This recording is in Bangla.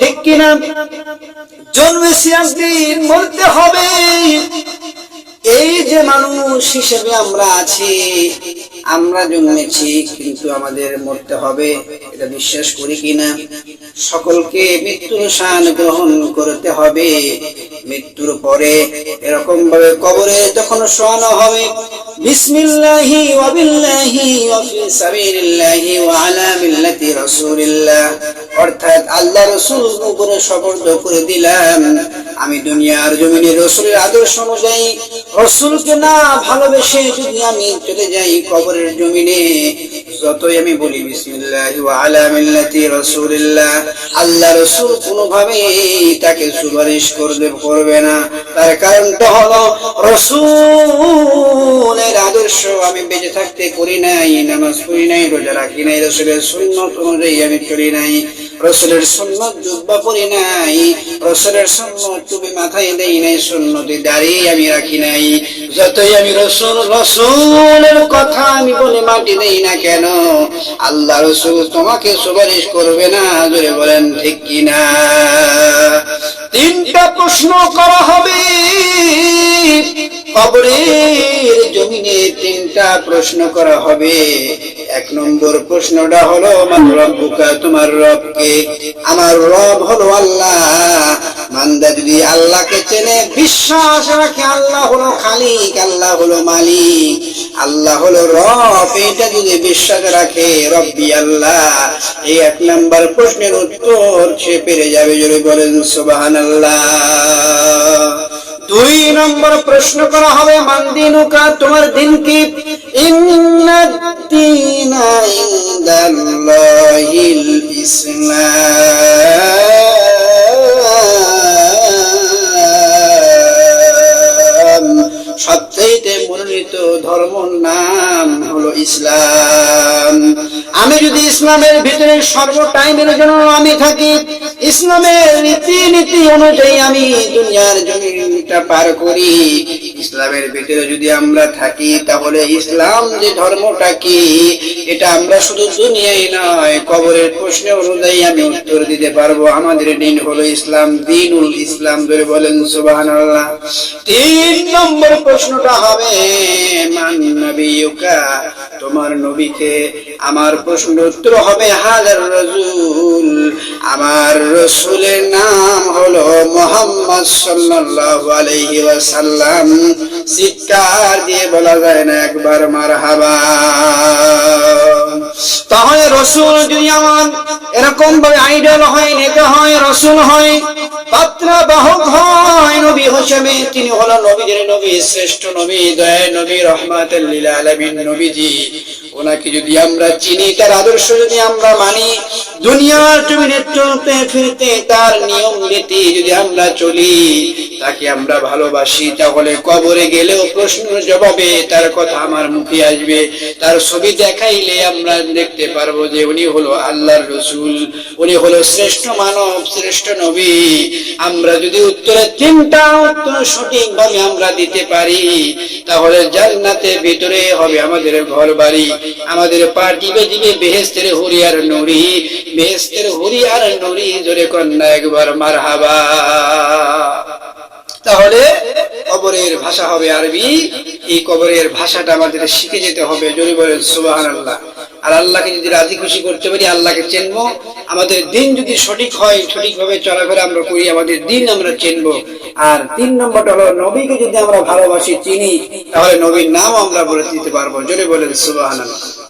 ঠিক কিনা? জন্মেছি একদিন মরতে হবে। এই যে মানুষ হিসেবে আমরা আছি, আমরা জন্মেছি, কিন্তু আমাদের মরতে হবে, এটা বিশ্বাস করি কিনা? সকলকে মৃত্যুর সান গ্রহণ করতে হবে। মৃত্যুর পরে এরকম ভাবে কবরে যখন শোয়ানো হবে, বিসমিল্লাহি ওয়া বিল্লাহি ওয়া ফি সাবিলিল্লাহি ওয়া আলা মিল্লাতি রাসূলিল্লাহ। অর্থাৎ আল্লাহ রাসূল উপরে শপথ করে দিলাম আমি দুনিয়ার জমিনে রসুলের আদর্শ অনুযায়ী রসুলকে না ভালোবেসে যদি আমি চলে যাই কবরের জমিনে যতই আমি বলি আল্লাহ তাকে সুপারিশ করবে করবে না। তার কারণটা হলো, রসুলের আদর্শ আমি বেঁচে থাকতে করি নাই, নামাজ পড়ি নাই, রোজা রাখি নাই, রসুলের সুন্নত অনুযায়ী আমি চলি নাই। রসুলের সুন্নত জুব্বা পরি নাই। রসুলের সুন্নত টুপি মাথায় দেই নাই, সুন্নতি দাঁড়িয়ে আমি রাখি নাই। যতই আমি রসুল, রসুলের কথা আমি বলে মাটি দেই না কেন, আল্লাহ রসুল তোমাকে সুপারিশ করবে না, জোরে বলেন ঠিক কিনা? তিনটা প্রশ্ন করা হবে। কবরের জমিনে তিনটা প্রশ্ন করা হবে। এক নম্বর প্রশ্নটা হলো আমার রব্বুকা, তোমার রবকে? আমার রব হলো আল্লাহ। মান্দা যদি আল্লাহকে চেনে, বিশ্বাস রাখে, আল্লাহ হলো খালিক, আল্লাহ হলো মালিক। আল্লাহ হলো রব, এটা যদি বিশ্বাস রাখে, রব্বি আল্লাহ। এই এক নম্বর প্রশ্নের উত্তর সে পেরে যাবে যদি বলেন সুবাহান আল্লাহ দুই নম্বর প্রশ্ন করা হবে মান্দিনুকা তোমার দিন কি? সবচেয়ে মনোনীত ধর্ম নাম হলো ইসলাম। আমি যদি ইসলামের ভিতরে সর্ব টাইমের জন্য আমি থাকি, ইসলামের রীতি নীতি অনুযায়ী আমি দুনিয়ার জমিটা পার করি। ইসলামের ভিতরে যদি আমরা থাকি, তাহলে ইসলাম যে ধর্মটা কি, এটা আমরা শুধু দুনিয়ায় নয়, কবরের প্রশ্ন অনুযায়ী আমি উত্তর দিতে পারব। আমাদের দিন হলো ইসলাম, দিনুল ইসলাম ধরে বলেন, সুবহানাল্লাহ। তিন নম্বর প্রশ্নটা হবে তোমার নবীকে আমার প্রশ্ন উত্তর হবে, হাজার রসুল আমার রসুলের নাম হলো মোহাম্মদ সাল্লাল্লাহু আলাইহি দিয়ে বলা যায় না, একবার মারহাবা। তাহলে রসুল যদি আমার এরকম ভাবে আইডল হয়, নেতা হয়, রসুল হয় হয়, নবী হিসেবে তিনি হলো নবীদের নবী, শ্রেষ্ঠ নবী দয়া নবী, রহমাতের লীলা আলমিন নবীজি। ওনাকে যদি আমরা চিনি, তার আদর্শ যদি আমরা মানি দুনিয়ার জমিনে চলতে ফিরতে তার নিয়ম নীতি যদি আমরা চলি, তাকে আমরা ভালোবাসি, তাহলে কবরে গেলেও প্রশ্নের জবাবে তার কথা আমার মুখে আসবে। তার ছবি দেখাইলে আমরা দেখতে পারব যে উনি হলো আল্লাহর রসুল, উনি হলো শ্রেষ্ঠ মানব, শ্রেষ্ঠ নবী। আমরা যদি উত্তরে তিনটা উত্তর সঠিকভাবে আমরা দিতে পারি, তাহলে জান্নাতের ভিতরে হবে আমাদের ঘর বাড়ি আমাদের পা দিবে দিবে বেহেস্তের হরিয়ার নুরি বেহেস্তের হরিয়ার নুরি জোরে কন্যা একবার মার তাহলে কবরের ভাষা হবে আরবি, এই কবরের ভাষাটা আমাদের শিখে যেতে হবে, জোরে বলেন সুবাহান আল্লাহ আর আল্লাহকে যদি রাজি খুশি করতে পারি, আল্লাহকে চেনবো। আমাদের দিন যদি সঠিক হয়, সঠিকভাবে চলাফেরা আমরা করি, আমাদের দিন আমরা চেনবো। আর তিন নম্বরটা হলো, নবীকে যদি আমরা ভালোবাসি, চিনি, তাহলে নবীর নাম আমরা বলে দিতে পারব, জোরে বলেন সুবাহান আল্লাহ